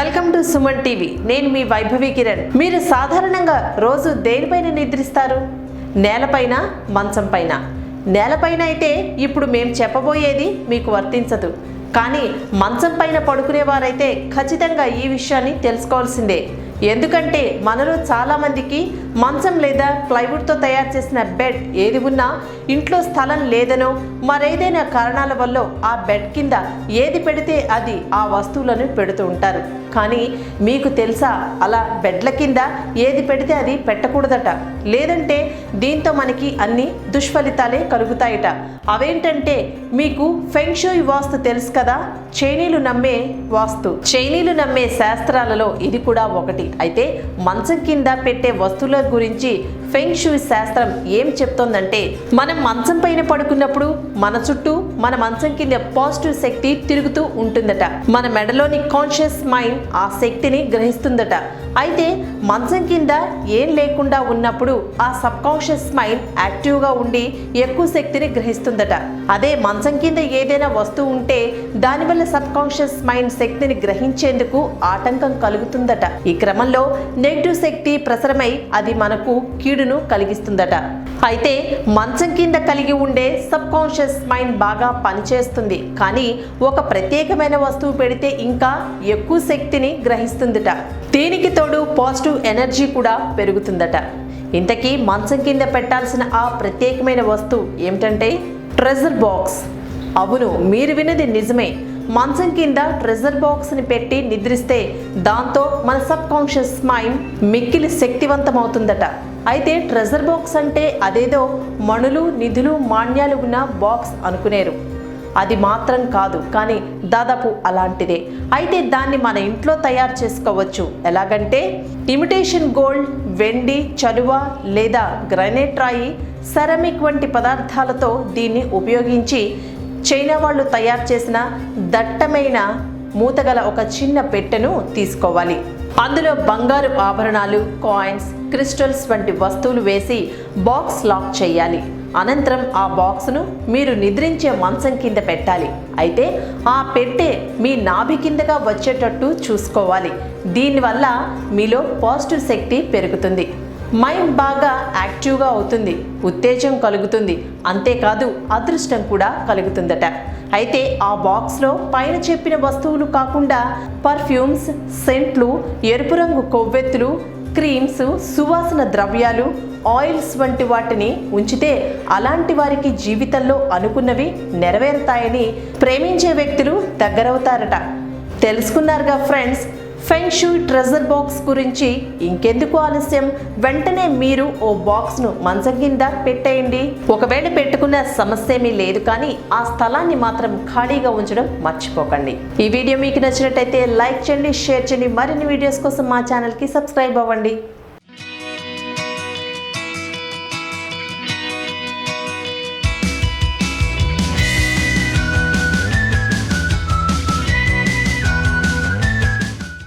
Welcome to Suman TV. నేను మీ వైభవి కిరణ్. మీరు సాధారణంగా రోజు దేనిపైన నిద్రిస్తారు? నేలపైన మంచం పైన నేలపైన అయితే ఇప్పుడు మేము చెప్పబోయేది మీకు వర్తించదు. కానీ మంచం పైన పడుకునేవారైతే ఖచ్చితంగా ఈ విషయాన్ని తెలుసుకోవాల్సిందే. ఎందుకంటే మనలో చాలామందికి మంచం లేదా ప్లైవుడ్తో తయారు చేసిన బెడ్ ఏది ఉన్నా ఇంట్లో స్థలం లేదనో మరేదైనా కారణాల వల్ల ఆ బెడ్ కింద ఏది పెడితే అది ఆ వస్తువులను పెడుతూ ఉంటారు. కానీ మీకు తెలుసా అలా బెడ్ల కింద ఏది పెడితే అది పెట్టకూడదట. లేదంటే దీంతో మనకి అన్ని దుష్ఫలితాలే కలుగుతాయట. అవేంటంటే మీకు ఫెంక్షోయ్ వాస్తు తెలుసు కదా చైనీలు నమ్మే వాస్తు. చైనీలు నమ్మే శాస్త్రాలలో ఇది కూడా ఒకటి. అయితే మంచం కింద పెట్టే వస్తువుల గురించి ఫెంగ్ షూయి శాస్త్రం ఏం చెప్తోందంటే మనం మంచం పైన పడుకున్నప్పుడు మన చుట్టూ మన మంచం కింద పాజిటివ్ శక్తి తిరుగుతూ ఉంటుందట. మన మెడలోని కాన్షియస్ మైండ్ ఆ శక్తిని గ్రహిస్తుందట. అయితే మంచం కింద ఏం లేకుండా ఉన్నప్పుడు ఆ సబ్ కాన్షియస్ మైండ్ యాక్టివ్గా ఉండి ఎక్కువ శక్తిని గ్రహిస్తుందట. అదే మంచం కింద ఏదైనా వస్తువు ఉంటే దానివల్ల సబ్ కాన్షియస్ మైండ్ శక్తిని గ్రహించేందుకు ఆటంకం కలుగుతుందట. ఈ క్రమంలో నెగిటివ్ శక్తి ప్రసరమై అది మనకు కీడును కలిగిస్తుందట. అయితే మంచం కింద కలిగి ఉండే సబ్ కాన్షియస్ మైండ్ బాగా పనిచేస్తుంది. కానీ ఒక ప్రత్యేకమైన వస్తువు పెడితే ఇంకా ఎక్కువ శక్తిని గ్రహిస్తుందట. దీనికి తోడు పాజిటివ్ ఎనర్జీ కూడా పెరుగుతుందట. ఇంతకీ మంచం కింద పెట్టాల్సిన ఆ ప్రత్యేకమైన వస్తువు ఏమిటంటే ట్రెజర్ బాక్స్. అవును మీరు విన్నది నిజమే. మంచం కింద ట్రెజర్ బాక్స్ని పెట్టి నిద్రిస్తే దాంతో మన సబ్ కాన్షియస్ మైండ్ మిక్కిలి శక్తివంతమవుతుందట. అయితే ట్రెజర్ బాక్స్ అంటే అదేదో మణులు నిధులు మాన్యాలు ఉన్న బాక్స్ అనుకునేరు. అది మాత్రం కాదు కానీ దాదాపు అలాంటిదే. అయితే దాన్ని మన ఇంట్లో తయారు చేసుకోవచ్చు. ఎలాగంటే ఇమిటేషన్ గోల్డ్ వెండి చలువ లేదా గ్రనైట్ రాయి సెరమిక్ వంటి పదార్థాలతో దీన్ని ఉపయోగించి చైనా వాళ్ళు తయారు చేసిన దట్టమైన మూతగల ఒక చిన్న పెట్టెను తీసుకోవాలి. అందులో బంగారు ఆభరణాలు కాయిన్స్ క్రిస్టల్స్ వంటి వస్తువులు వేసి బాక్స్ లాక్ చేయాలి. అనంతరం ఆ బాక్స్ను మీరు నిద్రించే మంచం కింద పెట్టాలి. అయితే ఆ పెట్టె మీ నాభి కిందగా వచ్చేటట్టు చూసుకోవాలి. దీనివల్ల మీలో పాజిటివ్ శక్తి పెరుగుతుంది. మైండ్ బాగా యాక్టివ్గా అవుతుంది ఉత్తేజం కలుగుతుంది. అంతేకాదు అదృష్టం కూడా కలుగుతుందట. అయితే ఆ బాక్స్లో పైన చెప్పిన వస్తువులు కాకుండా పర్ఫ్యూమ్స్ సెంట్లు ఎరుపు రంగు కొవ్వెత్తులు క్రీమ్స్ సువాసన ద్రవ్యాలు ఆయిల్స్ వంటి వాటిని ఉంచితే అలాంటి వారికి జీవితంలో అనుకున్నవి నెరవేరుతాయని ప్రేమించే వ్యక్తులు దగ్గరవుతారట. తెలుసుకున్నారుగా friends feng shui treasure box గురించి ఇంకెందుకు ఆలస్యం? వెంటనే మీరు ఓ బాక్స్ను మంచం కింద పెట్టేయండి. ఒకవేళ పెట్టుకున్న సమస్య ఏమీ లేదు కానీ ఆ స్థలాన్ని మాత్రం ఖాళీగా ఉంచడం మర్చిపోకండి. ఈ వీడియో మీకు నచ్చినట్టయితే లైక్ చేయండి షేర్ చేయండి. మరిన్ని వీడియోస్ కోసం మా ఛానల్కి సబ్స్క్రైబ్ అవ్వండి.